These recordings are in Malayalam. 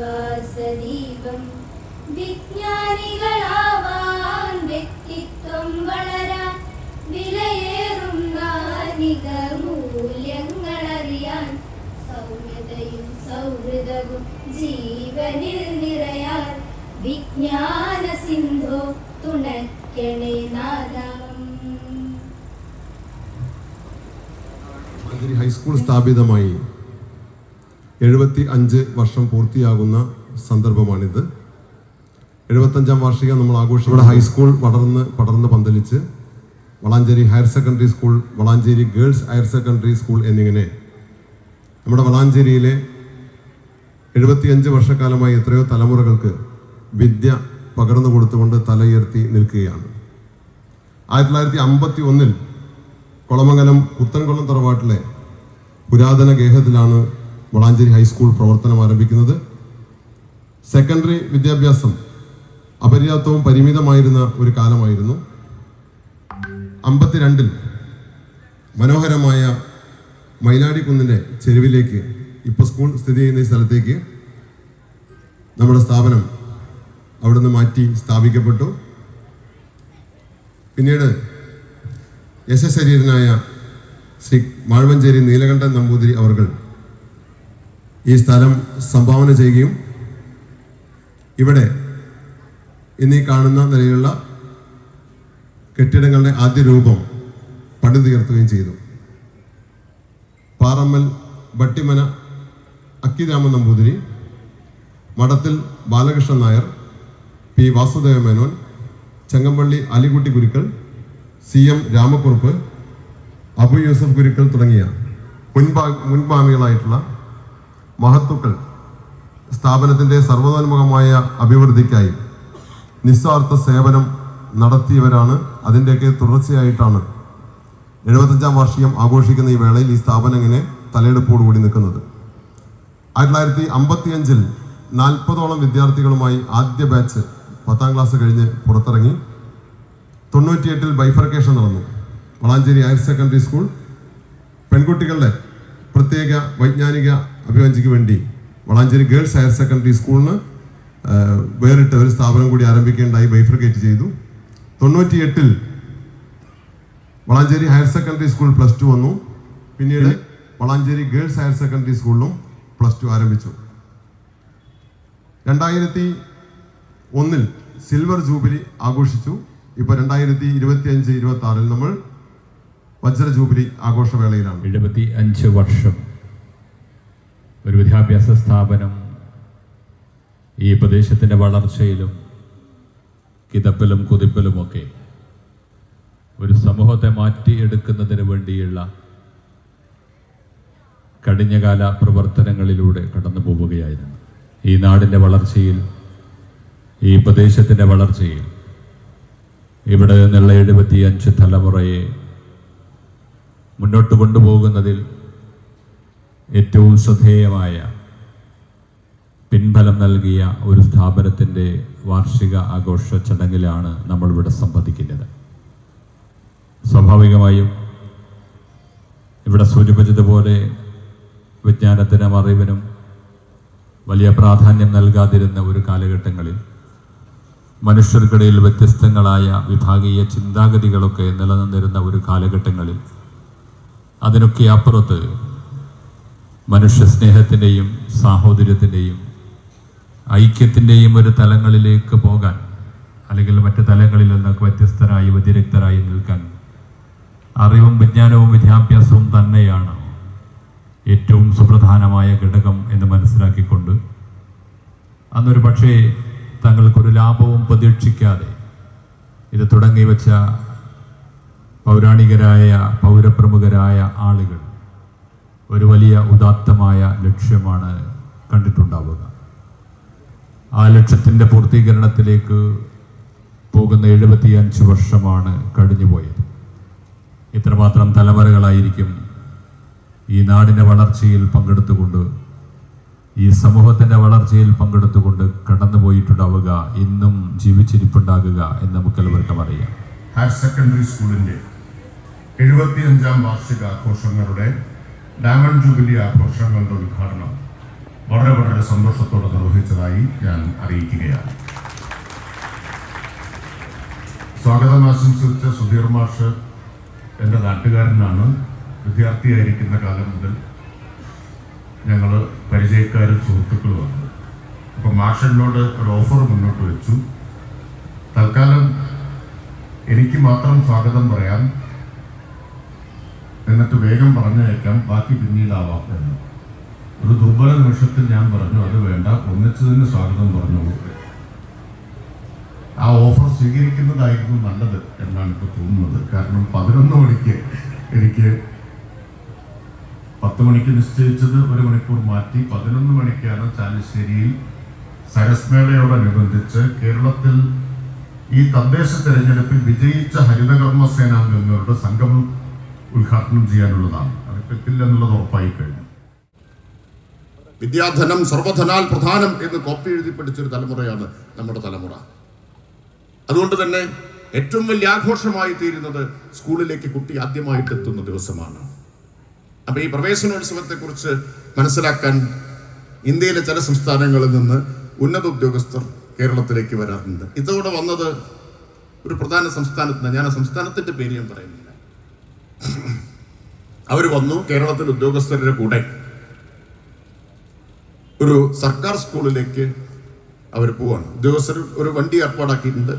വിശ്വാസദീപം. വിജ്ഞാനികളാവാൻ വ്യക്തിത്വം വളരാൻ വിലയേറും നാനിക മൂല്യങ്ങളറിയാൻ സൗമ്യതയും സൗഹൃദവും ജീവനിൽ നിറയാൻ വിജ്ഞാന സിന്ധോ തുണയ്ക്കണേ നാദാം. ഹൈസ്കൂൾ സ്ഥാപിതമായി. എഴുപത്തി അഞ്ച് വർഷം പൂർത്തിയാകുന്ന സന്ദർഭമാണിത്. എഴുപത്തഞ്ചാം വാർഷികം നമ്മൾ ആഘോഷം ഇവിടെ ഹൈസ്കൂൾ വളർന്ന് പടർന്ന് പന്തലിച്ച് Valanchery higher secondary school Valanchery girls higher secondary school എന്നിങ്ങനെ നമ്മുടെ വളാഞ്ചേരിയിലെ എഴുപത്തിയഞ്ച് വർഷക്കാലമായി എത്രയോ തലമുറകൾക്ക് വിദ്യ പകർന്നു കൊടുത്തുകൊണ്ട് തലയുയർത്തി നിൽക്കുകയാണ്. ആയിരത്തി തൊള്ളായിരത്തി അമ്പത്തി ഒന്നിൽ കൊളമംഗലം പുത്തൻകുളം തറവാട്ടിലെ പുരാതന ഗേഹത്തിലാണ് വളാഞ്ചേരി ഹൈസ്കൂൾ പ്രവർത്തനം ആരംഭിക്കുന്നത്. സെക്കൻഡറി വിദ്യാഭ്യാസം അപര്യാപ്തവും പരിമിതമായിരുന്ന ഒരു കാലമായിരുന്നു. അമ്പത്തിരണ്ടിൽ മനോഹരമായ മൈലാടിക്കുന്നിന്റെ ചെരുവിലേക്ക് ഇപ്പോൾ സ്കൂൾ സ്ഥിതി ചെയ്യുന്ന ഈ സ്ഥലത്തേക്ക് നമ്മുടെ സ്ഥാപനം അവിടുന്ന് മാറ്റി സ്ഥാപിക്കപ്പെട്ടു. പിന്നീട് യശശരീരനായ ശ്രീ മാഴ്വഞ്ചേരി നീലകണ്ഠൻ നമ്പൂതിരി അവർകൾ ഈ സ്ഥലം സംഭാവന ചെയ്യുകയും ഇവിടെ ഇന്നീ കാണുന്ന നിലയിലുള്ള കെട്ടിടങ്ങളുടെ ആദ്യ രൂപം പണിതുയർത്തുകയും ചെയ്തു. Parammal ബട്ടിമന Akkiraman Namboothiri Madathil Balakrishnan Nair P Vasudeva Menon Chengampally Alikutty Gurukkal C M Ramakkurup Abu Yusuf Gurukkal തുടങ്ങിയ മുൻപാ മുൻഗാമികളായിട്ടുള്ള മഹത്തുക്കൾ സ്ഥാപനത്തിന്റെ സർവതോന്മുഖമായ അഭിവൃദ്ധിക്കായി നിസ്വാർത്ഥ സേവനം നടത്തിയവരാണ്. അതിന്റെയൊക്കെ തുടർച്ചയായിട്ടാണ് എഴുപത്തഞ്ചാം വാർഷികം ആഘോഷിക്കുന്ന ഈ വേളയിൽ ഈ സ്ഥാപനം ഇങ്ങനെ തലയെടുപ്പോടുകൂടി നിൽക്കുന്നത്. ആയിരത്തി തൊള്ളായിരത്തി അമ്പത്തിയഞ്ചിൽ വിദ്യാർത്ഥികളുമായി ആദ്യ ബാച്ച് പത്താം ക്ലാസ് കഴിഞ്ഞ് പുറത്തിറങ്ങി. തൊണ്ണൂറ്റിയെട്ടിൽ ബൈഫർക്കേഷൻ നടന്നു. Valanchery higher secondary school. പെൺകുട്ടികളുടെ പ്രത്യേക വൈജ്ഞാനിക അഭിവഞ്ചിക്ക് വേണ്ടി വളാഞ്ചേരി ഗേൾസ് ഹയർ സെക്കൻഡറി സ്കൂളിന് വേറിട്ട ഒരു സ്ഥാപനം കൂടി ആരംഭിക്കേണ്ടതായി ബൈഫർക്കേറ്റ് ചെയ്തു. തൊണ്ണൂറ്റി എട്ടിൽ Valanchery higher secondary school plus two വന്നു. പിന്നീട് വളാഞ്ചേരി ഗേൾസ് ഹയർ സെക്കൻഡറി സ്കൂളിലും പ്ലസ് ടു ആരംഭിച്ചു. രണ്ടായിരത്തി ഒന്നിൽ സിൽവർ ജൂബിലി ആഘോഷിച്ചു. ഇപ്പോൾ രണ്ടായിരത്തി ഇരുപത്തി അഞ്ച് ഇരുപത്തി ആറിൽ നമ്മൾ വജ്ര ജൂബിലി ആഘോഷവേളയിലാണ്. എഴുപത്തി അഞ്ച് വർഷം. ഒരു വിദ്യാഭ്യാസ സ്ഥാപനം ഈ പ്രദേശത്തിന്റെ വളർച്ചയിലും കിതപ്പിലും കുതിപ്പിലുമൊക്കെ ഒരു സമൂഹത്തെ മാറ്റിയെടുക്കുന്നതിന് വേണ്ടിയുള്ള കഴിഞ്ഞകാല പ്രവർത്തനങ്ങളിലൂടെ കടന്നു പോവുകയായിരുന്നു. ഈ നാടിന്റെ വളർച്ചയിൽ ഈ പ്രദേശത്തിന്റെ വളർച്ചയിൽ. ഇവിടെ നിന്നുള്ള എഴുപത്തിയഞ്ച് തലമുറയെ മുന്നോട്ട് കൊണ്ടുപോകുന്നതിൽ ഏറ്റവും ശ്രദ്ധേയമായ പിൻഫലം നൽകിയ ഒരു സ്ഥാപനത്തിന്റെ വാർഷിക ആഘോഷ ചടങ്ങിലാണ് നമ്മളിവിടെ സംബന്ധിക്കുന്നത്. സ്വാഭാവികമായും ഇവിടെ സൂചിപ്പിച്ചതുപോലെ വിജ്ഞാനത്തിനും അറിവിനും വലിയ പ്രാധാന്യം നൽകാതിരുന്ന ഒരു കാലഘട്ടങ്ങളിൽ മനുഷ്യർക്കിടയിൽ വ്യത്യസ്തങ്ങളായ വിഭാഗീയ ചിന്താഗതികളൊക്കെ നിലനിന്നിരുന്ന ഒരു കാലഘട്ടങ്ങളിൽ അതിനൊക്കെ അപ്പുറത്ത് മനുഷ്യ സ്നേഹത്തിന്റെയും സാഹോദര്യത്തിന്റെയും ഐക്യത്തിന്റെയും ഒരു തലങ്ങളിലേക്ക് പോകാൻ അല്ലെങ്കിൽ മറ്റ് തലങ്ങളിൽ നിന്നൊക്കെ വ്യത്യസ്തരായി വ്യതിരക്തരായി നിൽക്കാൻ അറിവും വിജ്ഞാനവും വിദ്യാഭ്യാസവും തന്നെയാണ് ഏറ്റവും സുപ്രധാനമായ ഘടകം എന്ന് മനസ്സിലാക്കിക്കൊണ്ട് അന്നൊരു പക്ഷേ തങ്ങൾക്കൊരു ലാഭവും പ്രതീക്ഷിക്കാതെ ഇത് തുടങ്ങി വെച്ച പൗരാണികരായ പൗരപ്രമുഖരായ ആളുകൾ ഒരു വലിയ ഉദാത്തമായ ലക്ഷ്യമാണ് കണ്ടിട്ടുണ്ടാവുക. ആ ലക്ഷ്യത്തിന്റെ പൂർത്തീകരണത്തിലേക്ക് പോകുന്ന എഴുപത്തിയഞ്ച് വർഷമാണ് കഴിഞ്ഞുപോയത്. ഇത്രമാത്രം തലമുറകളായിരിക്കും ഈ നാടിന്റെ വളർച്ചയിൽ പങ്കെടുത്തുകൊണ്ട് ഈ സമൂഹത്തിന്റെ വളർച്ചയിൽ പങ്കെടുത്തുകൊണ്ട് കടന്നുപോയിട്ടുണ്ടാവുക ഇന്നും ജീവിച്ചിരിപ്പുണ്ടാകുക എന്ന് നമുക്കെല്ലാവർക്കും അറിയാം. ഹയർ സെക്കൻഡറി സ്കൂളിന്റെ എഴുപത്തിയഞ്ചാം വാർഷികാഘോഷങ്ങളുടെ ഡയമണ്ട് ജൂബിലി ആഘോഷങ്ങളുടെ ഉദ്ഘാടനം വളരെ വളരെ സന്തോഷത്തോടെ നിർവഹിച്ചതായി ഞാൻ അറിയിക്കുകയാണ്. സ്വാഗതം ആശംസിച്ച സുധീർ മാഷ് എന്റെ നാട്ടുകാരനാണ്. വിദ്യാർത്ഥിയായിരിക്കുന്ന കാലം മുതൽ ഞങ്ങൾ പരിചയക്കാരും സുഹൃത്തുക്കളുമാണ്. അപ്പോൾ മാഷിനോട് ഒരു ഓഫർ മുന്നോട്ട് വെച്ചു. തൽക്കാലം എനിക്ക് മാത്രം സ്വാഗതം പറയാം. എന്നിട്ട് വേഗം പറഞ്ഞയക്കാം ബാക്കി പിന്നീടാവാം എന്ന്. ഒരു ദുർബല നിമിഷത്തിൽ ഞാൻ പറഞ്ഞു അത് വേണ്ട ഒന്നിച്ചതിന് സ്വാഗതം പറഞ്ഞു ആ ഓഫർ സ്വീകരിക്കുന്നതായിരുന്നു നല്ലത് എന്നാണ് ഇപ്പോൾ തോന്നുന്നത്. കാരണം പതിനൊന്ന് മണിക്ക് എനിക്ക് പത്ത് മണിക്ക് നിശ്ചയിച്ചത് ഒരു മണിക്കൂർ മാറ്റി പതിനൊന്ന് മണിക്കാണ് ചാലിശ്ശേരിയിൽ സരസ്മേളയോടനുബന്ധിച്ച് കേരളത്തിൽ ഈ തദ്ദേശ തെരഞ്ഞെടുപ്പിൽ വിജയിച്ച ഹരിതകർമ്മ സേനാംഗങ്ങളുടെ സംഗമം ഉദ്ഘാടനം ചെയ്യാനുള്ളതാണ്. അത് എത്തില്ലെന്നുള്ളത് ഉറപ്പായി കഴിഞ്ഞു വിദ്യാധനം സർവധനാൽ പ്രധാനം എന്ന് കോപ്പി എഴുതി പഠിച്ചൊരു തലമുറയാണ് നമ്മുടെ തലമുറ. അതുകൊണ്ട് തന്നെ ഏറ്റവും വലിയ ആഘോഷമായി തീരുന്നത് സ്കൂളിലേക്ക് കുട്ടി ആദ്യമായിട്ട് എത്തുന്ന ദിവസമാണ്. അപ്പൊ ഈ പ്രവേശനോത്സവത്തെക്കുറിച്ച് മനസ്സിലാക്കാൻ ഇന്ത്യയിലെ ചില സംസ്ഥാനങ്ങളിൽ നിന്ന് ഉന്നത ഉദ്യോഗസ്ഥർ കേരളത്തിലേക്ക് വരാറുണ്ട്. ഇതോടെ വന്നത് ഒരു പ്രധാന സംസ്ഥാനത്ത് നിന്ന് ഞാൻ ആ സംസ്ഥാനത്തിന്റെ പേര് ഞാൻ പറയുന്നില്ല. അവർ വന്നു കേരളത്തിൽ ഉദ്യോഗസ്ഥരുടെ കൂടെ. ഒരു സർക്കാർ സ്കൂളിലേക്ക് അവർ പോവാണ്. ഉദ്യോഗസ്ഥർ ഒരു വണ്ടി ഏർപ്പാടാക്കിയിട്ടുണ്ട്.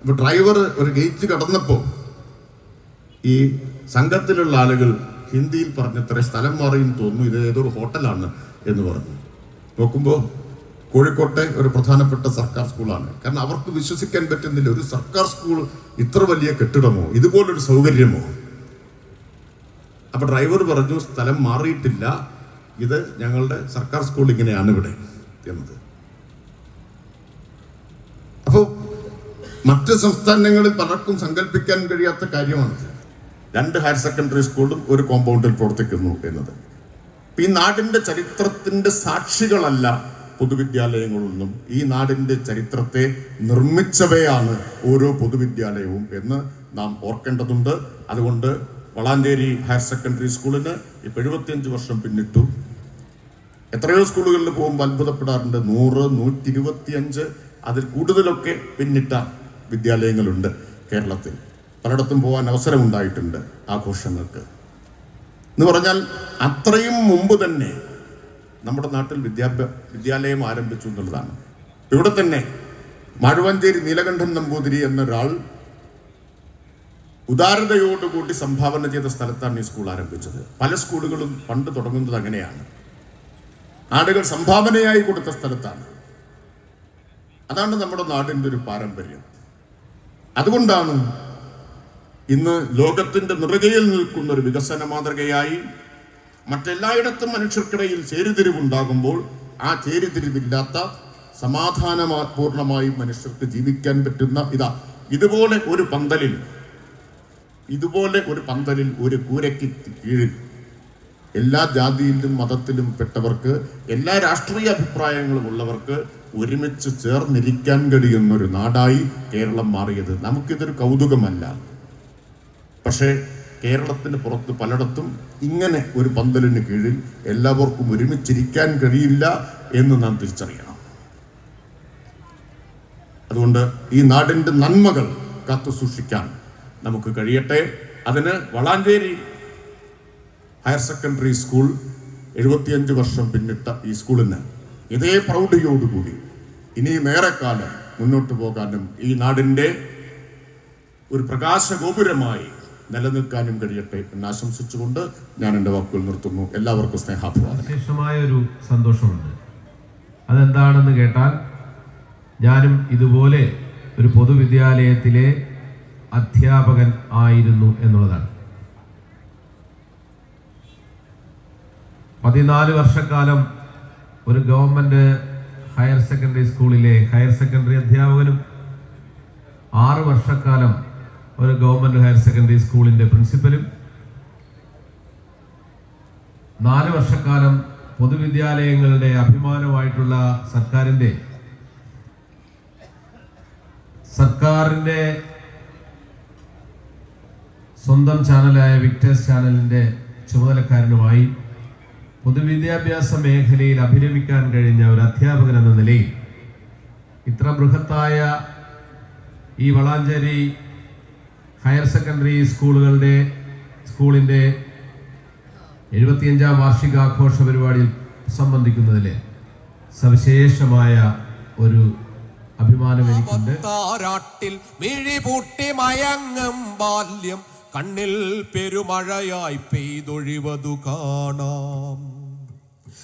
അപ്പോൾ ഡ്രൈവർ ഒരു ഗേറ്റ് കടന്നപ്പോൾ ഈ സംഘത്തിലുള്ള ആളുകൾ ഹിന്ദിയിൽ പറഞ്ഞത്ര സ്ഥലം മാറിയെന്ന് തോന്നുന്നു ഇത് ഏതൊരു ഹോട്ടലാണ് എന്ന് പറഞ്ഞു. നോക്കുമ്പോൾ കോഴിക്കോട്ടെ ഒരു പ്രധാനപ്പെട്ട സർക്കാർ സ്കൂളാണ്. കാരണം അവർക്ക് വിശ്വസിക്കാൻ പറ്റുന്നില്ല ഒരു സർക്കാർ സ്കൂൾ ഇത്ര വലിയ കെട്ടിടമോ ഇതുപോലൊരു സൗകര്യമോ? അപ്പൊ ഡ്രൈവർ പറഞ്ഞു സ്ഥലം മാറിയിട്ടില്ല. ഇത് ഞങ്ങളുടെ സർക്കാർ സ്കൂൾ ഇങ്ങനെയാണ് ഇവിടെ. എന്നത്. അപ്പോൾ മറ്റ് സംസ്ഥാനങ്ങളിൽ പലർക്കും സങ്കല്പിക്കാൻ കഴിയാത്ത കാര്യമാണിത് രണ്ട് ഹയർ സെക്കൻഡറി സ്കൂളും ഒരു കോമ്പൗണ്ടിൽ പ്രവർത്തിക്കുന്നു എന്നത്. ഈ നാടിന്റെ ചരിത്രത്തിന്റെ സാക്ഷികളല്ല പൊതുവിദ്യാലയങ്ങളൊന്നും. ഈ നാടിന്റെ ചരിത്രത്തെ നിർമ്മിച്ചവയാണ് ഓരോ പൊതുവിദ്യാലയവും എന്ന് നാം ഓർക്കേണ്ടതുണ്ട്. അതുകൊണ്ട് വളാഞ്ചേരി ഹയർ സെക്കൻഡറി സ്കൂളിന് ഇപ്പൊ എഴുപത്തിയഞ്ച് വർഷം പിന്നിട്ടു. എത്രയോ സ്കൂളുകളിൽ പോകുമ്പോൾ അത്ഭുതപ്പെടാറുണ്ട്. നൂറ് നൂറ്റി ഇരുപത്തിയഞ്ച് അതിൽ കൂടുതലൊക്കെ പിന്നിട്ട വിദ്യാലയങ്ങളുണ്ട് കേരളത്തിൽ. പലയിടത്തും പോകാൻ അവസരമുണ്ടായിട്ടുണ്ട് ആഘോഷങ്ങൾക്ക്. എന്ന് പറഞ്ഞാൽ അത്രയും മുമ്പ് തന്നെ നമ്മുടെ നാട്ടിൽ വിദ്യാഭ്യാ വിദ്യാലയം ആരംഭിച്ചു എന്നുള്ളതാണ്. ഇവിടെ തന്നെ മഴുവഞ്ചേരി നീലകണ്ഠൻ നമ്പൂതിരി എന്നൊരാൾ ഉദാരതയോടുകൂടി സംഭാവന ചെയ്ത സ്ഥലത്താണ് ഈ സ്കൂൾ ആരംഭിച്ചത്. പല സ്കൂളുകളും പണ്ട് തുടങ്ങുന്നത് അങ്ങനെയാണ്. ആളുകൾ സംഭാവനയായി കൊടുത്ത സ്ഥലത്താണ്. അതാണ് നമ്മുടെ നാടിന്റെ ഒരു പാരമ്പര്യം. അതുകൊണ്ടാണ് ഇന്ന് ലോകത്തിന്റെ നിറകയിൽ നിൽക്കുന്ന ഒരു വികസന മാതൃകയായി മറ്റെല്ലായിടത്തും മനുഷ്യർക്കിടയിൽ ചേരിതിരിവുണ്ടാകുമ്പോൾ ആ ചേരിതിരിവില്ലാത്ത സമാധാനപൂർണമായി മനുഷ്യർക്ക് ജീവിക്കാൻ പറ്റുന്ന ഇതാ ഇതുപോലെ ഒരു പന്തലിൽ ഇതുപോലെ ഒരു പന്തലിൽ ഒരു കൂരയ്ക്ക് കീഴിൽ എല്ലാ ജാതിയിലും മതത്തിലും പെട്ടവർക്ക് എല്ലാ രാഷ്ട്രീയ അഭിപ്രായങ്ങളും ഉള്ളവർക്ക് ഒരുമിച്ച് ചേർന്നിരിക്കാൻ കഴിയുന്ന ഒരു നാടായി കേരളം മാറിയത്. നമുക്കിതൊരു കൗതുകമല്ല. പക്ഷേ കേരളത്തിന് പുറത്ത് പലയിടത്തും ഇങ്ങനെ ഒരു പന്തലിന് കീഴിൽ എല്ലാവർക്കും ഒരുമിച്ചിരിക്കാൻ കഴിയില്ല എന്ന് നാം തിരിച്ചറിയണം. അതുകൊണ്ട് ഈ നാടിന്റെ നന്മകൾ കാത്തു സൂക്ഷിക്കാൻ നമുക്ക് കഴിയട്ടെ. അതിന് വളാഞ്ചേരി ഹയർ സെക്കൻഡറി സ്കൂൾ എഴുപത്തിയഞ്ച് വർഷം പിന്നിട്ട ഈ സ്കൂളിന് ഇതേ പ്രൗഢിയോടുകൂടി ഇനിയും ഏറെക്കാലം മുന്നോട്ട് പോകാനും ഈ നാടിന്റെ ഒരു പ്രകാശഗോപുരമായി നിലനിൽക്കാനും കഴിയട്ടെ എന്ന് ആശംസിച്ചുകൊണ്ട് ഞാൻ എന്റെ വാക്കുകൾ നിർത്തുന്നു. എല്ലാവർക്കും സ്നേഹാഭിവാദം വിശേഷമായ ഒരു സന്തോഷമുണ്ട്. അതെന്താണെന്ന് കേട്ടാൽ ഞാനും ഇതുപോലെ ഒരു പൊതുവിദ്യാലയത്തിലെ അധ്യാപകൻ ആയിരുന്നു എന്നുള്ളതാണ്. പതിനാല് വർഷക്കാലം ഒരു ഗവൺമെന്റ് ഹയർ സെക്കൻഡറി സ്കൂളിലെ ഹയർ സെക്കൻഡറി അധ്യാപകനും ആറ് വർഷക്കാലം ഒരു ഗവൺമെന്റ് ഹയർ സെക്കൻഡറി സ്കൂളിന്റെ പ്രിൻസിപ്പലും നാല് വർഷക്കാലം പൊതുവിദ്യാലയങ്ങളുടെ അഭിമാനമായിട്ടുള്ള സർക്കാരിന്റെ സർക്കാരിന്റെ സ്വന്തം ചാനലായ വിക്ടേഴ്സ് ചാനലിന്റെ ചുമതലക്കാരനുമായി പൊതുവിദ്യാഭ്യാസ മേഖലയിൽ അഭിരമിക്കാൻ കഴിഞ്ഞ ഒരു അധ്യാപകൻ എന്ന നിലയിൽ ഇത്ര ബൃഹത്തായ ഈ വളാഞ്ചേരി ഹയർ സെക്കൻഡറി സ്കൂളുകളുടെ സ്കൂളിന്റെ എഴുപത്തിയഞ്ചാം വാർഷികാഘോഷ പരിപാടിയിൽ സംബന്ധിക്കുന്നതിൽ സവിശേഷമായ ഒരു അഭിമാനം എനിക്കുണ്ട്. മയങ്ങും ബാല്യം. കണ്ണിൽ പെരുമഴയായി പെയ്തൊഴിവതു കാണാം.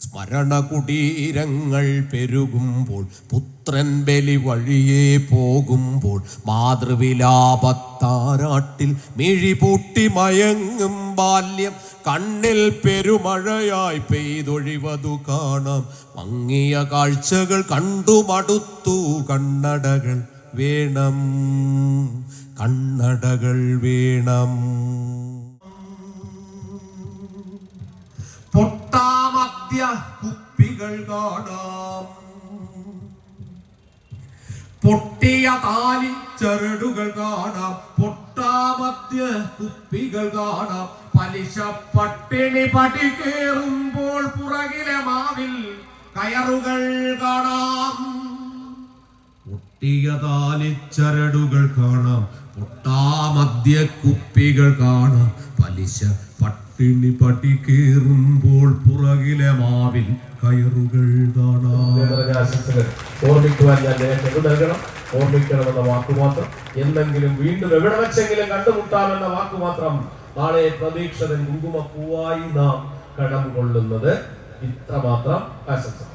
സ്മരണ കുടീരങ്ങൾ പെരുകുമ്പോൾ പുത്രൻ ബലി വഴിയെ പോകുമ്പോൾ മാതൃവിലാപത്താരാട്ടിൽ മിഴിപൂട്ടി മയങ്ങും ബാല്യം. കണ്ണിൽ പെരുമഴയായി പെയ്തൊഴിവതു കാണാം. മങ്ങിയ കാഴ്ചകൾ കണ്ടു മടുത്തു കണ്ണടകൾ വേണം. കണ്ണടകൾ വീണം. പൊട്ടാമദ്യ കുപ്പികൾ കാണാം. പൊട്ടിയ താലി ചരടുകൾ കാണാം. പൊട്ടാമദ്യ കുപ്പികൾ കാണാം. പലിശ പട്ടിണി പടി കേറുമ്പോൾ പുറകിലെ മാവിൽ കയറുകൾ കാണാം. പൊട്ടിയ താലിച്ചരടുകൾ കാണാം. പൊട്ടാമദ്യ കുപ്പികൾ കാണാം. പലിശ പട്ടിണി പടി കേറുമ്പോൾ പുറകിലെ മാവിൽ കയറുകൾ ഓർമ്മിക്കുവാൻ ഞാൻ നേരത്തെ നൽകണം? ഓർമ്മിക്കണമെന്ന വാക്കുമാത്രം എന്തെങ്കിലും വീണ്ടും എവിടെ വെച്ചെങ്കിലും കണ്ടുമുട്ടാമെന്ന വാക്കുമാത്രം നാളെ പ്രതീക്ഷതൻ കുങ്കുമപ്പൂവായി നാം കടം കൊള്ളുന്നത് ഇത്രമാത്രം ആശംസകൾ